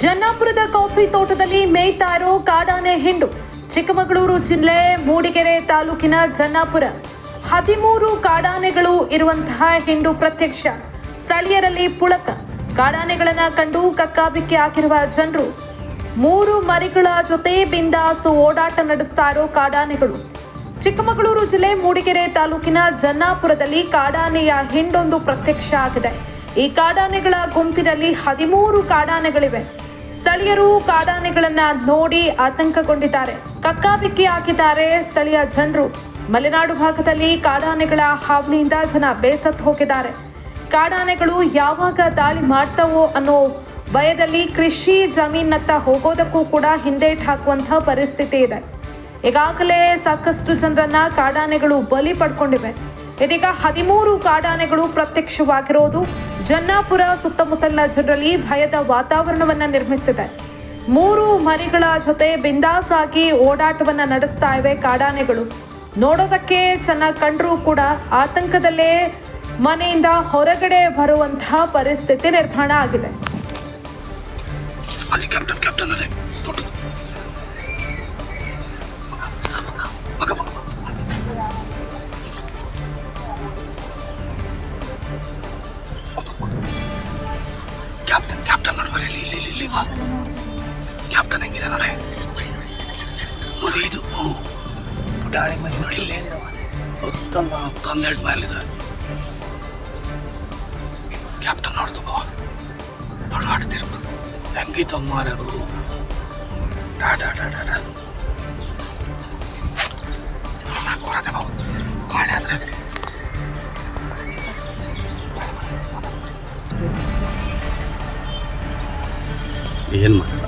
ಜನ್ನಾಪುರದ coffee ತೋಟದಲ್ಲಿ ಮೇಯ್ತಾರೋ ಕಾಡಾನೆ ಹಿಂಡು. ಚಿಕ್ಕಮಗಳೂರು ಜಿಲ್ಲೆ ಮೂಡಿಗೆರೆ ತಾಲೂಕಿನ ಜನ್ನಾಪುರ. ಹದಿಮೂರು ಕಾಡಾನೆಗಳು ಇರುವಂತಹ ಹಿಂಡು ಪ್ರತ್ಯಕ್ಷ. ಸ್ಥಳೀಯರಲ್ಲಿ ಪುಳಕ. ಕಾಡಾನೆಗಳನ್ನ ಕಂಡು ಕಕ್ಕಾಬಿಕ್ಕಿ ಹಾಕಿರುವ ಜನರು. ಮೂರು ಮರಿಗಳ ಜೊತೆ ಬಿಂದಾಸು ಓಡಾಟ ನಡೆಸ್ತಾ ಇರೋ ಕಾಡಾನೆಗಳು. ಚಿಕ್ಕಮಗಳೂರು ಜಿಲ್ಲೆ ಮೂಡಿಗೆರೆ ತಾಲೂಕಿನ ಜನ್ನಾಪುರದಲ್ಲಿ ಕಾಡಾನೆಯ ಹಿಂಡೊಂದು ಪ್ರತ್ಯಕ್ಷ ಆಗಿದೆ. ಈ ಕಾಡಾನೆಗಳ ಗುಂಪಿನಲ್ಲಿ ಹದಿಮೂರು ಕಾಡಾನೆಗಳಿವೆ. ಸ್ಥಳೀಯರು ಕಾಡಾನೆಗಳನ್ನ ನೋಡಿ ಆತಂಕಗೊಂಡಿದ್ದಾರೆ. ಕಕ್ಕಾಬಿಕ್ಕಿ ಹಾಕಿದ್ದಾರೆ ಸ್ಥಳೀಯ ಜನರು. ಮಲೆನಾಡು ಭಾಗದಲ್ಲಿ ಕಾಡಾನೆಗಳ ಹಾವಳಿಯಿಂದ ಜನ ಬೇಸತ್ತು ಹೋಗಿದ್ದಾರೆ. ಕಾಡಾನೆಗಳು ಯಾವಾಗ ದಾಳಿ ಮಾಡ್ತಾವೋ ಅನ್ನೋ ಭಯದಲ್ಲಿ ಕೃಷಿ ಜಮೀನತ್ತ ಹೋಗೋದಕ್ಕೂ ಕೂಡ ಹಿಂದೇಟ್ ಹಾಕುವಂತಹ ಪರಿಸ್ಥಿತಿ ಇದೆ. ಈಗಾಗಲೇ ಸಾಕಷ್ಟು ಜನರನ್ನ ಕಾಡಾನೆಗಳು ಬಲಿ ಪಡ್ಕೊಂಡಿವೆ. ಇದೀಗ ಹದಿಮೂರು ಕಾಡಾನೆಗಳು ಪ್ರತ್ಯಕ್ಷವಾಗಿರೋದು. ಜನ್ನಾಪುರ ಸುತ್ತಮುತ್ತಲಿನ ಜನರಲ್ಲಿ ಭಯದ ವಾತಾವರಣವನ್ನ ನಿರ್ಮಿಸಿದೆ. ಮೂರು ಮರಿಗಳ ಜೊತೆ ಬಿಂದಾಸ್ ಆಗಿ ಓಡಾಟವನ್ನ ನಡೆಸ್ತಾ ಇವೆ ಕಾಡಾನೆಗಳು. ನೋಡೋದಕ್ಕೆ ಚೆನ್ನಾಗಿ ಕಂಡ್ರೂ ಕೂಡ ಆತಂಕದಲ್ಲೇ ಮನೆಯಿಂದ ಹೊರಗಡೆ ಬರುವಂತಹ ಪರಿಸ್ಥಿತಿ ನಿರ್ಮಾಣ ಆಗಿದೆ. ಕ್ಯಾಪ್ಟನ್ ಹೆಂಗಿದೆ ನೋಡೆ ಮರಿ ಇದು ಹ್ಞೂ ಪುಟಾಣಿ ಮನೆ ನೋಡಿ ಇಲ್ಲಿ ಹತ್ತಲ್ಲ ಹತ್ತು ಹನ್ನೆರಡು ಮೇಲಿದೆ ಕ್ಯಾಪ್ಟನ್ ನೋಡ್ತು ಬಾ ನೋಡು ಆಡ್ತಿರೋದು ಹೆಂಗಿತ್ತು ಮಾರರು ಡಾ ಡಾ ಡಾ ಡಾ ಏನು ಮಾಡಲ್ಲ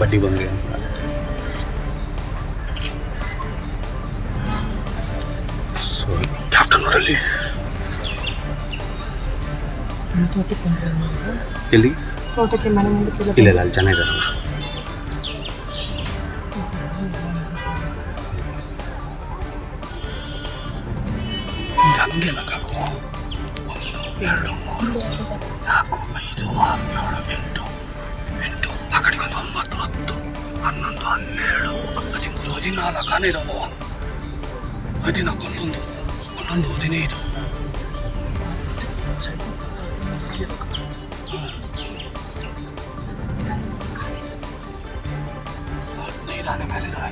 ಬಡ್ಡಿ ಬಂದ್ರೆ ಅಂತ. ಸೊ ಕ್ಯಾಪ್ಟನ್ ಬಂದ್ರೆ ಎಲ್ಲಿ? ಇಲ್ಲ ಇಲ್ಲ ಅಲ್ಲಿ ಜನ ಇದಾರಲ್ಲ ಹಂಗೆಲ್ಲ ಕಾಕು ಎರಡು ಮೂರು ನಾಲ್ಕು ಐದು ಆರು ಏಳು ಎಂಟು ಆ ಕಡೆಗೆ ಒಂದು ಒಂಬತ್ತು ಹತ್ತು ಹನ್ನೊಂದು ಹನ್ನೆರಡು ಹದಿಮೂರು ಹದಿನಾಲ್ಕು ಆನೆ ಇದಾವ ಹದಿನಾಲ್ಕು ಹನ್ನೊಂದು ಹನ್ನೊಂದು ಹದಿನೈದು ಹದಿನೈದು ಆನೆ ಮೇಲಿದ್ದಾವೆ